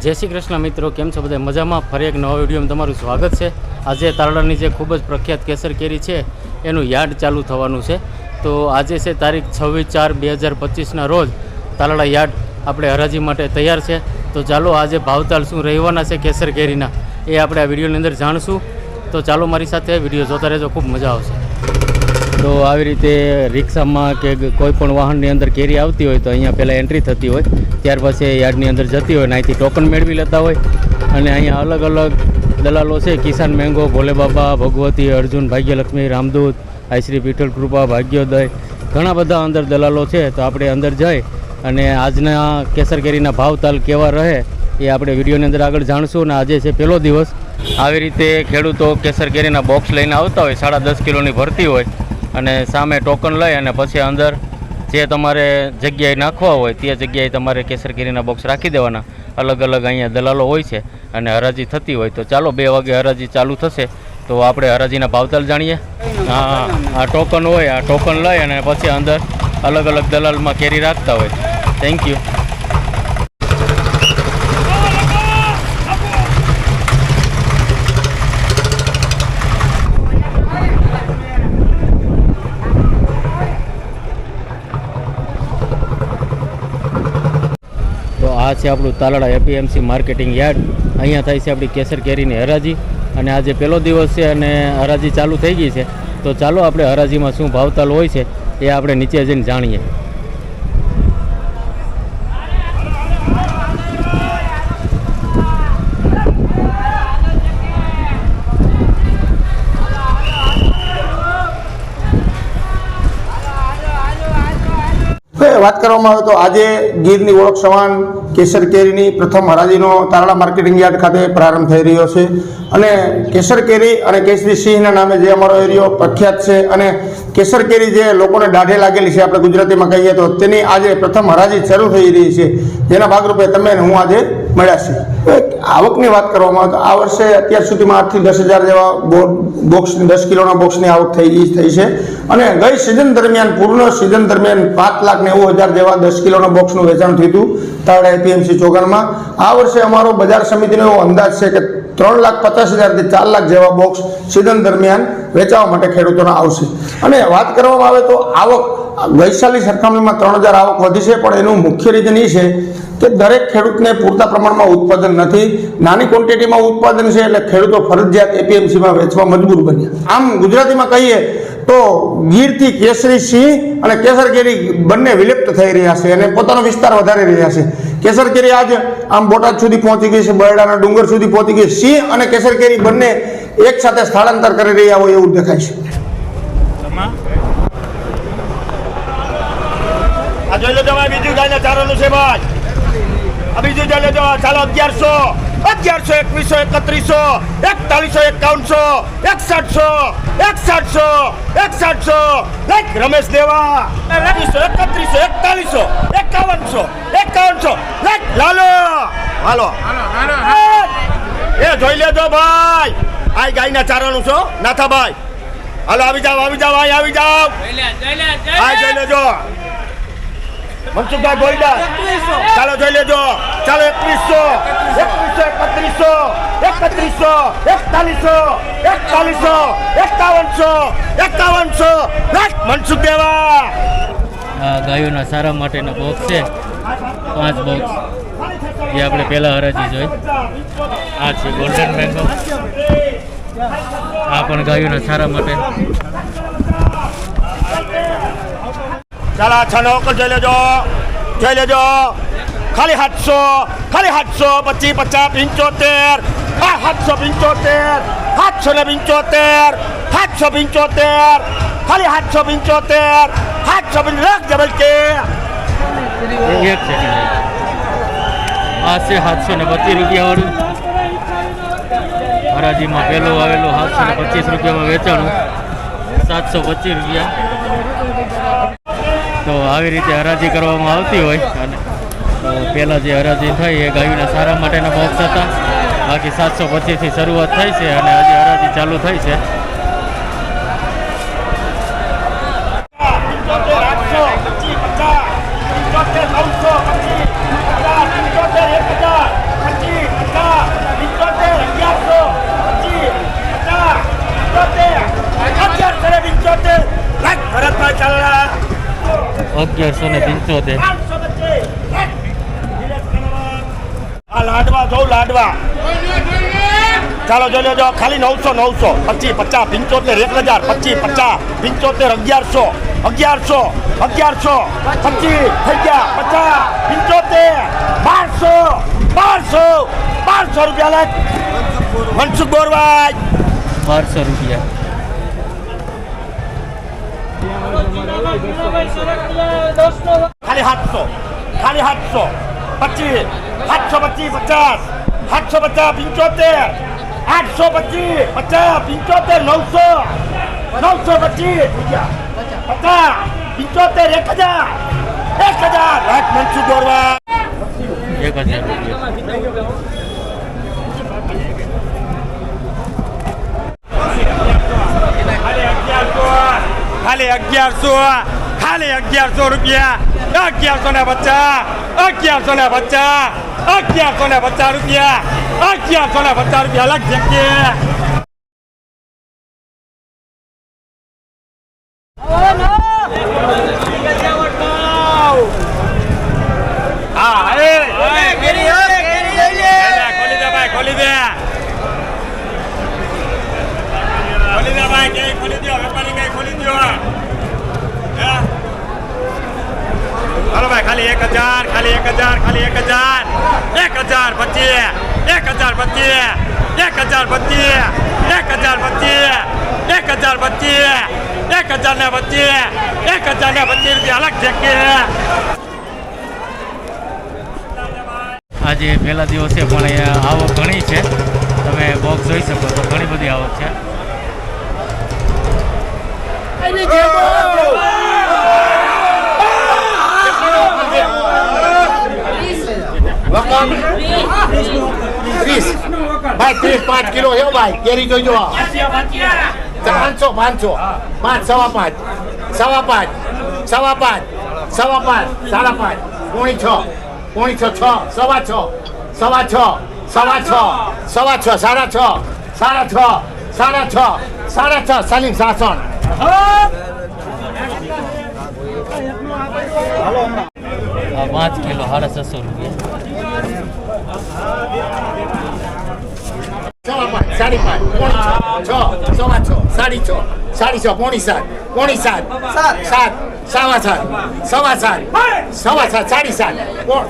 જય શ્રી કૃષ્ણ મિત્રો, કેમ છો બધા? મજામાં? ફરી એક નવા વિડીયોમાં તમારું સ્વાગત છે. આજે તારડાની જે ખૂબ જ પ્રખ્યાત કેસર કેરી છે, એનું યાર્ડ ચાલુ થવાનું છે. તો આજે છે તારીખ છવ્વીસ ચાર બે હજાર પચીસના રોજ તાલાળા યાર્ડ આપણે હરાજી માટે તૈયાર છે. તો ચાલો આજે ભાવતાલ શું રહેવાના છે કેસર કેરીના, એ આપણે આ વિડીયોની અંદર જાણશું. તો ચાલો મારી સાથે વીડિયો જોતા રહેજો, ખૂબ મજા આવશે. તો આવી રીતે રિક્ષામાં કે કોઈ પણ વાહનની અંદર કેરી આવતી હોય તો અહીંયા પહેલાં એન્ટ્રી થતી હોય. ત્યાર પછી યાર્ડની અંદર જતી હોય અને અહીંથી ટોકન મેળવી લેતા હોય. અને અહીંયા અલગ અલગ દલાલો છે, કિસાન મેંગો, ભોલે બાબા, ભગવતી, અર્જુન, ભાગ્યલક્ષ્મી, રામદૂત આઈશ્રી પીઠલ કૃપા, ભાગ્યોદય, ઘણા બધા અંદર દલાલો છે. તો આપણે અંદર જઈ અને આજના કેસર કેરીના ભાવ તાલ કેવા રહે એ આપણે વિડીયોની અંદર આગળ જાણશું. અને આજે છે પહેલો દિવસ. આવી રીતે ખેડૂતો કેસર કેરીના બોક્સ લઈને આવતા હોય, સાડા દસ કિલોની ભરતી હોય. અને સામે ટોકન લઈ અને પછી અંદર જે તમારે જગ્યાએ નાખવા હોય તે જગ્યાએ તમારે કેસર કેરીના બોક્સ રાખી દેવાના. અલગ અલગ અહીંયા દલાલો હોય છે અને હરાજી થતી હોય તો ચાલો બે વાગે હરાજી ચાલુ થશે. તો આપણે હરાજીના ભાવતાલ જાણીએ. હા આ ટોકન હોય, આ ટોકન લઈ અને પછી અંદર અલગ અલગ દલાલમાં કેરી રાખતા હોય. થેન્ક યુ આ છે આપણું તાલાળા એપીએમસી માર્કેટિંગ યાર્ડ. અહીંયા થાય છે આપણી કેસર કેરીની હરાજી. અને આજે પહેલો દિવસ છે અને હરાજી ચાલુ થઈ ગઈ છે. તો ચાલો આપણે હરાજીમાં શું ભાવતાલ હોય છે એ આપણે નીચે જઈને જાણીએ. વાત કરવામાં આવે તો આજે ગીરની ઓળખ સમાન કેસર કેરીની પ્રથમ હરાજીનો તારડા માર્કેટિંગ યાર્ડ ખાતે પ્રારંભ થઈ રહ્યો છે. અને કેસર કેરી અને કેસરી સિંહના નામે જે અમારો એરિયો પ્રખ્યાત છે અને કેસર કેરી જે લોકોને દાઢે લાગેલી છે, આપણે ગુજરાતીમાં કહીએ તો, તેની આજે પ્રથમ હરાજી શરૂ થઈ રહી છે. જેના ભાગરૂપે તમે હું આજે મળ્યા છીએ. આવકની વાત કરવામાં આવે તો આ વર્ષે અત્યાર સુધીમાં આઠથી દસ હજાર જેવા બોક્સ દસ કિલોના બોક્સની આવક થઈ થઈ છે. અને ગઈ સિઝન દરમિયાન, પૂર્ણ સિઝન દરમિયાન પાંચ લાખ નેવું હજાર જેવા દસ કિલોના બોક્સનું વેચાણ થયું હતું તારડા એપીએમસી ચોગાનમાં આ વર્ષે અમારો બજાર સમિતિનો એવો અંદાજ છે કે ત્રણ લાખ પચાસ હજારથી ચાર લાખ જેવા બોક્સ સિઝન દરમિયાન વેચાવા માટે ખેડૂતોના આવશે. અને વાત કરવામાં આવે તો આવક વૈશાલી સરખામણીમાં ત્રણ હજાર આવક વધી છે, પણ એનું મુખ્ય રીઝન એ છે કે દરેક ખેડૂતને પૂરતા પ્રમાણમાં ઉત્પાદન નથી. નાની ક્વોન્ટિટીમાં ઉત્પાદન છે એટલે ખેડૂતો ફરજિયાત એપીએમસીમાં વેચવા મજબૂર બન્યા. આમ ગુજરાતીમાં કહીએ તો ગીરથી કેસરી સિંહ અને કેસર કેરી બંને વિલુપ્ત થઈ રહ્યા છે અને પોતાનો વિસ્તાર વધારી રહ્યા છે. કેસર કેરી આજ આમ બોટાદ સુધી પહોંચી ગઈ છે, બરડાના ડુંગર સુધી પહોંચી ગઈ સિંહ અને કેસર કેરી બંને એક સાથે સ્થળાંતર કરી રહ્યા હોય એવું દેખાય છે. આ જોઈ લો ભાઈ, બીજું ગાયના ચારોનું છે ભાઈ. બીજું જોઈ લેજો ચાલો અગિયારસો અગિયારસો એકવીસો એકત્રીસો એકતાલીસો એકાવનસો એકસઠસો એકસઠસો એકસઠસો. લાઈક રમેશ દેવા. એકવીસો એકત્રીસો એકતાલીસો એકાવનસો એકાવનસો. લાઈક લાલો. હાલો. એ જોઈ લેજો ભાઈ. આ ગાયના ચારાનું છો. નાથાભાઈ. હાલો આવી જાઓ આવી જાઓ આવી જાઓ. આ જોઈ લેજો. મનસુખભાઈ ગોલ્ડા ચાલો જોઈ લેજો. ચાલો એકવીસો એકવીસો એકત્રીસો એકત્રીસો, એકતાલીસો એકતાલીસો, એકાવનસો એકાવનસો. મનસુખ દેવા. ગાયોના સારા માટેના બોક્સ છે. પાંચ બોક્સ જે આપણે પહેલાં હરાજી જોઈ. આ છે ગોલ્ડન બેંગો આ પણ ગાયોના સારા માટે. આ છ નો અંકલ જોઈ લેજો જોઈ લેજો. ખાલી સાતસો ખાલી સાતસો પચીસ પચાસ પંચોતેર. આ સાતસો પંચોતેર સાતસો ને પંચોતેર સાતસો પંચોતેર, ખાલી સાતસો પંચોતેર સાતસો પંચોતેર ડબલ કે. આ છે સાતસો ને પચીસ રૂપિયા વાળું હરાજીમાં પહેલો આવેલો સાતસો ને પચીસ રૂપિયામાં વેચાણું. સાતસો પચીસ રૂપિયા. તો આવી રીતે હરાજી કરવામાં આવતી હોય અને તો પહેલાં જે હરાજી થઈ એ ગાયોના સારા માટેના બોક્સ હતા. બાકી સાતસો પચીસથી શરૂઆત થઈ છે અને આજે હરાજી ચાલુ થઈ છે પચીસ પચાસ પંચોતેર નવસો પચીસ પચાસ પંચોતેર એક હજાર પચીસ અગિયારસો ને પંચોતેર લાડવા જોઉં લાડવા. ચાલો જો લેજો ખાલી નવસો નવસો. પચીસ પચાસ પંચોતેર એક હજાર પચીસ પચાસ પંચોતેર અગિયારસો અગિયારસો અગિયારસો પચીસ થઈ ગયા પચાસ પંચોતેર બારસો બારસો બારસો રૂપિયા લાખ. મનસુખ ગોરવાજ બારસો રૂપિયા. ખાલી સાતસો ખાલી સાતસો પચીસ સાતસો પચીસ પચાસ સાતસો પચાસ પંચોતેર આઠસો પચીસ પચાસ પંચોતેર નવસો નવસો પચીસ પચાસ પંચોતેર એક હજાર એક હજાર લાખ મનસુખ ગોરવા એક હજાર રૂપિયા ખાલી અગિયારસો ખાલી અગિયારસો રૂપિયા, અગિયારસો ને પચાસ, અગિયારસો ને પચાસ, અગિયારસો ને પચાસ રૂપિયા, અગિયારસો ને પચાસ રૂપિયા અલગ જગ્યાએ હા એ ખોલી દે ભાઈ ખોલી દે ખોલી દે ભાઈ કે ખોલી દો વેપારી કઈ ખોલી દો હે? હાલો ભાઈ ખાલી એક હજાર ખાલી એક હજાર ખાલી એક હજાર. એક હજાર પચીસ એક હજાર પચીસ એક હજાર પચીસ એક હજાર પચીસ એક હજાર પચીસ એક હજાર ને પચીસ એક હજાર ને પચીસ રૂપિયા અલગ જગ્યાએ આજે પહેલા દિવસે પણ આવક ઘણી છે. તમે બોક્સ જોઈ શકો તો ઘણી બધી આવક છે. ત્રીસ ભાઈ, ત્રીસ, પાંચ કિલો છે ભાઈ. કેરી જોઈજો પાંચસો પાંચસો. પાંચ, સવા પાંચ. સવા પાંચ. સવા પાંચ. સવા પાંચ. સાડા પાંચ. પોણી છ. પોણી છ છ. સવા છ. સવા છ. સવા છ. સવા છ. સાડા છ. સાડા છ. સાડા છ. સાડા છ. સલીમ સાસણ. પાંચ કિલો, સાડા છસો રૂપિયા. સાડી પાંચ પોણી છ છ સવા છ સાડી છ સાડી છ પોણી સાત પોણી સાત સાત. સવા સાત સવા સાત સવા સાત સાડી સાત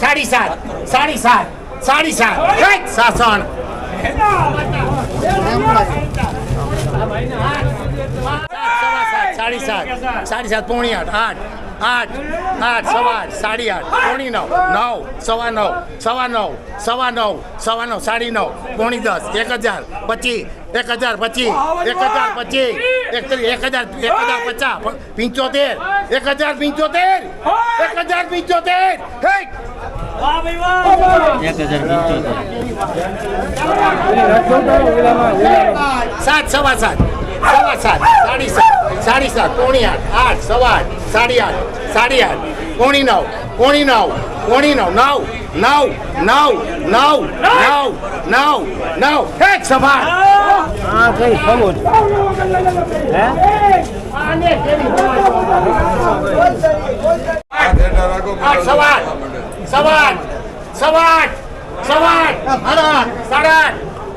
સાડી સાત સાડી સાત સાડી સાત સાસણ. સાડી સાત સાડી સાત પોણી આઠ આઠ. આઠ આઠ સવા આઠ સાડી આઠ પોણી નવ નવ સવા નવ સવા નવ સવા નવ સવા નવ સાડી નવ પોણી દસ એક હજાર પચીસ એક હજાર પચીસ એક હજાર પચીસ એક એક હજાર એક હજાર પચાસ પંચોતેર એક હજાર પંચોતેર! એક હજાર પંચોતેર સાત સવા સાત સવા સાત સાડી સાત સાડી સાત પોણી આઠ આઠ સવા આઠ સાડી આઠ સાડી આઠ પોણી નવ પોણી નવ પોણી નવ નવ નવ નવ નવ નવ નવ નવ. એક સભા સવા આઠ સવા આઠ સવાર સવાર સવાર આઠ સાડા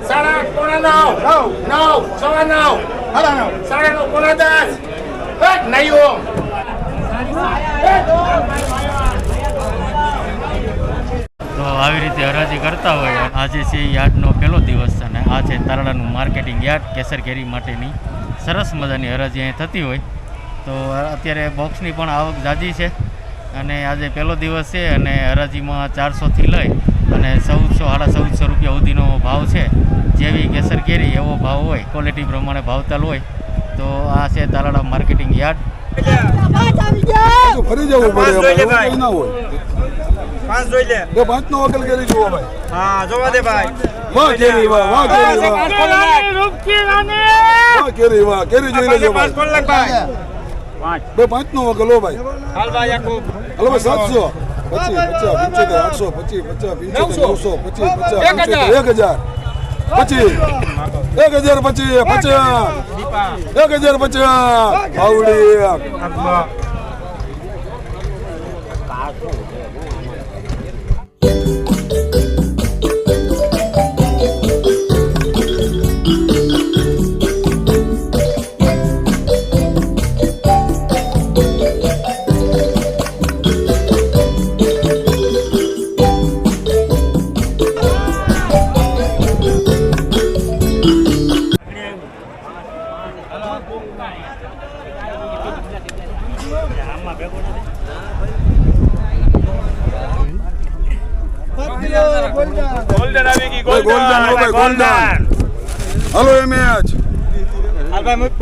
સાડા આઠ પોણા નવ. નવ સવા નવ. તો આવી રીતે હરાજી કરતા હોય આજે છે યાર્ડનો પહેલો દિવસ છે અને આ છે તારડાનું માર્કેટિંગ યાર્ડ કેસર કેરી માટેની સરસ મજાની હરાજી અહીં થતી હોય. તો અત્યારે બોક્સની પણ આવક જાજી છે અને આજે પહેલો દિવસ છે અને હરાજીમાં ચારસોથી લઈ અને ચૌદસો સાડા ચૌદસો રૂપિયા સુધીનો ભાવ છે. જેવી કેસર કેરી એવો ભાવ હોય ક્વોલિટી પ્રમાણે ભાવતાલ હોય તો આ છે તાલાડા માર્કેટિંગ યાર્ડ. ફરી જવું પડે ના હોય. પાંચ જોઈ લે. બે પાંચ નો વકલ કરી જુઓ ભાઈ. હા જોવા દે ભાઈ. વાહ કેરી વાહ વાહ કેરી વાહ. વાહ કેરી વાહ કેરી જોઈ લેજો ભાઈ. બે પાંચ નો વકલ હો ભાઈ. હાલ ભાઈ યાકુબ હલો ભાઈ સાતસો. પચીસ પચાસ પંચોતેર આઠસો પચીસ પચાસ પંચોતેર નવસો. પચીસ પચાસ પંચોતેર એક હજાર. પચીસ. એક હજાર પચીસ પચાસ. એક હજાર પચાસ. આવડી.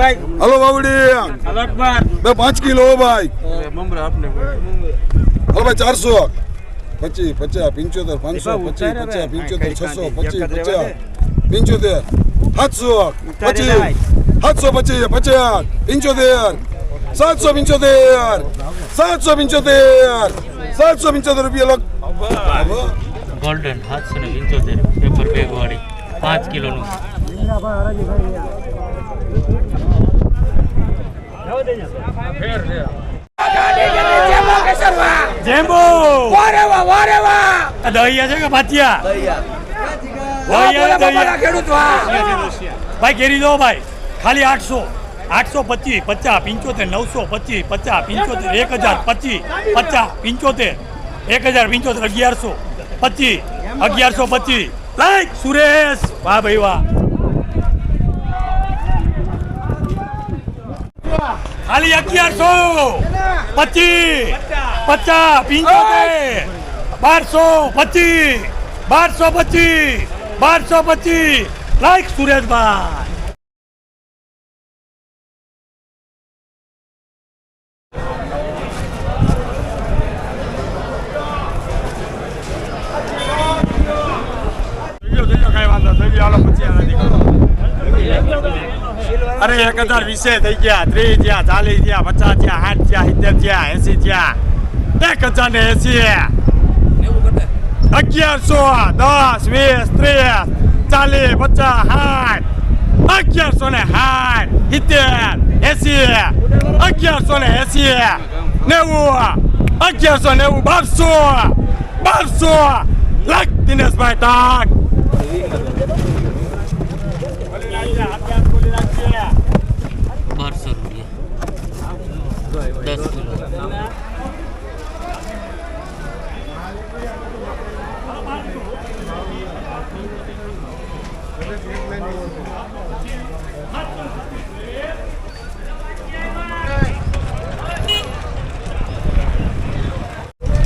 હલો બાવડી બે પાંચ કિલો ભાઈ. હલો ભાઈ ચારસો. પચીસ પચાસ પંચોતેર પાંચસો પચીસ પચાસ પંચોતેર છસો પચીસ પચાસ પંચોતેર. સાતસો. પચીસ સાતસો પચીસ પચાસ પંચોતેર. સાતસો પંચોતેર. સાતસો પંચોતેર. સાતસો પંચોતેર રૂપિયા લગ ગોલ્ડન સાતસો ને પંચોતેર પેપર બેગ વાળી. પાંચ કિલોનું. જેમ્બો! આ દહિયા છે કે ભાતિયા? દહિયા. દહિયા ભાઈ કેરી દો ભાઈ. ખાલી આઠસો. આઠસો પચીસ પચાસ પંચોતેર નવસો પચીસ પચાસ પંચોતેર એક હજાર પચીસ પચાસ પંચોતેર એક હજાર પંચોતેર અગિયારસો પચીસ અગિયારસો પચીસ. લાઈક સુરેશ. વાહ ભાઈ વાહ. ખાલી અગિયારસો. પચીસ. પચાસ. પંચોતેર. બારસો. પચીસ. બારસો પચીસ. બારસો પચીસ. લાઈક સુરેશભાઈ. અરે એક હજાર વીસે થઈ ગયા, ત્રીસ થયા, ચાલીસ થયા, પચાસ થયા, સાઠ થયા, સિત્તેર થયા, એસી થયા. એક હજાર ને એસી અગિયારસો, દસ, વીસ, ત્રીસ, ચાલીસ, પચાસ, સાઠ. અગિયારસો ને સાઠ, સિત્તેર, એસી અગિયારસો ને એસી નેવું, અગિયારસો નેવું, બારસો બારસો. લાખ દિનેશભાઈ તાક બારસો રૂપિયા દસ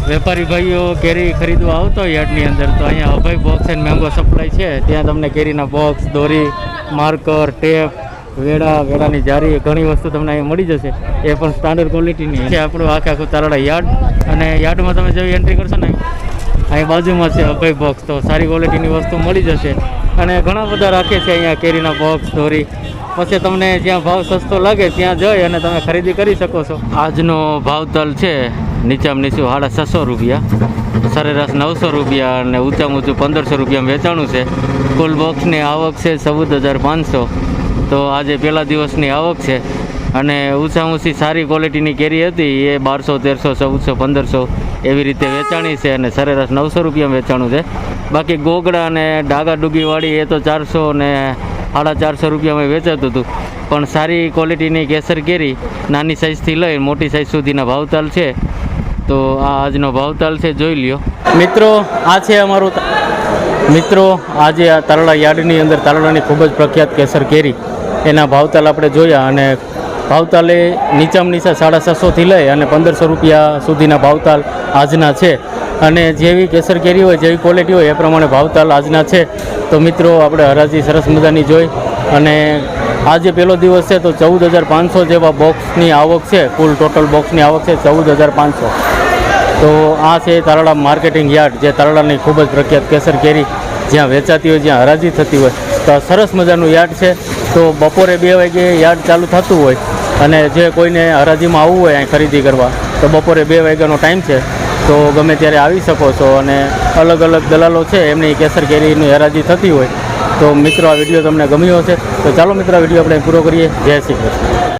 વેપારી ભાઈઓ કેરી ખરીદવા આવતો યાર્ડની અંદર, તો અહીંયા Abhay box and mango supply છે. ત્યાં તમને કેરીના બોક્સ દોરી માર્કર ટેપ વેડા, વેડાની જારી ઘણી વસ્તુ તમને અહીંયા મળી જશે. એ પણ સ્ટાન્ડર્ડ ક્વોલિટીની છે આપણું આખે આખું તારાડા યાર્ડ. અને યાર્ડમાં તમે જેવી એન્ટ્રી કરશો ને, અહીં બાજુમાં છે અભય બોક્સ તો સારી ક્વોલિટીની વસ્તુ મળી જશે. અને ઘણા બધા રાખે છે અહીંયા કેરીના બોક્સ ધોરી. પછી તમને જ્યાં ભાવ સસ્તો લાગે ત્યાં જઈ અને તમે ખરીદી કરી શકો છો. આજનો ભાવતલ છે નીચામાં નીચું સાડા છસો રૂપિયા. સરેરાશ નવસો રૂપિયા અને ઊંચામાં ઊંચું પંદરસો રૂપિયા વેચાણું છે. કુલ બોક્સની આવક છે ચૌદ હજાર પાંચસો. તો આજે પહેલા દિવસની આવક છે. અને ઊંચા ઊંચી સારી ક્વોલિટીની કેરી હતી. એ બારસો, તેરસો, ચૌદસો, પંદરસો એવી રીતે વેચાણી છે અને સરેરાશ નવસો રૂપિયા વેચાણું છે. બાકી ગોગડા અને ડાગા ડુગીવાળી એ તો ચારસો ને સાડા ચારસો રૂપિયામાં વેચાતું હતું. પણ સારી ક્વોલિટીની કેસર કેરી નાની સાઇઝથી લઈ મોટી સાઇઝ સુધીના ભાવતાલ છે. તો આ આજનો ભાવતાલ છે, જોઈ લ્યો. મિત્રો, આ છે અમારું મિત્રો, આજે આ તારડા યાર્ડની અંદર તારડાની ખૂબ જ પ્રખ્યાત કેસર કેરી. એના ભાવતાલ આપણે જોયા અને ભાવતાલે નીચામાં નીચા સાડા છસોથી લઈ અને પંદરસો રૂપિયા સુધીના ભાવતાલ આજના છે. અને જેવી કેસર કેરી હોય, જેવી ક્વોલિટી હોય, એ પ્રમાણે ભાવતાલ આજના છે. તો મિત્રો, આપણે હરાજી સરસ મજાની જોઈ અને આજે પહેલો દિવસ છે તો ચૌદ હજાર પાંચસો જેવા બોક્સની આવક છે. કુલ ટોટલ બોક્સની આવક છે ચૌદ હજાર પાંચસો. તો આ છે તારડા માર્કેટિંગ યાર્ડ, જે તારડાની ખૂબ જ પ્રખ્યાત કેસર કેરી જ્યાં વેચાતી હોય, જ્યાં હરાજી થતી હોય. તો સરસ મજાનું યાર્ડ છે. તો બપોરે બે વાગે યાર્ડ ચાલુ થતું હોય અને જે કોઈને હરાજીમાં આવવું હોય અહીં ખરીદી કરવા, તો બપોરે બે વાગ્યાનો ટાઈમ છે. તો ગમે ત્યારે આવી શકો છો અને અલગ અલગ દલાલો છે, એમની કેસર કેરીની હરાજી થતી હોય. તો મિત્રો, આ વીડિયો તમને ગમ્યો હશે. તો ચાલો મિત્રો વીડિયો આપણે પૂરો કરીએ. જય શ્રી કૃષ્ણ.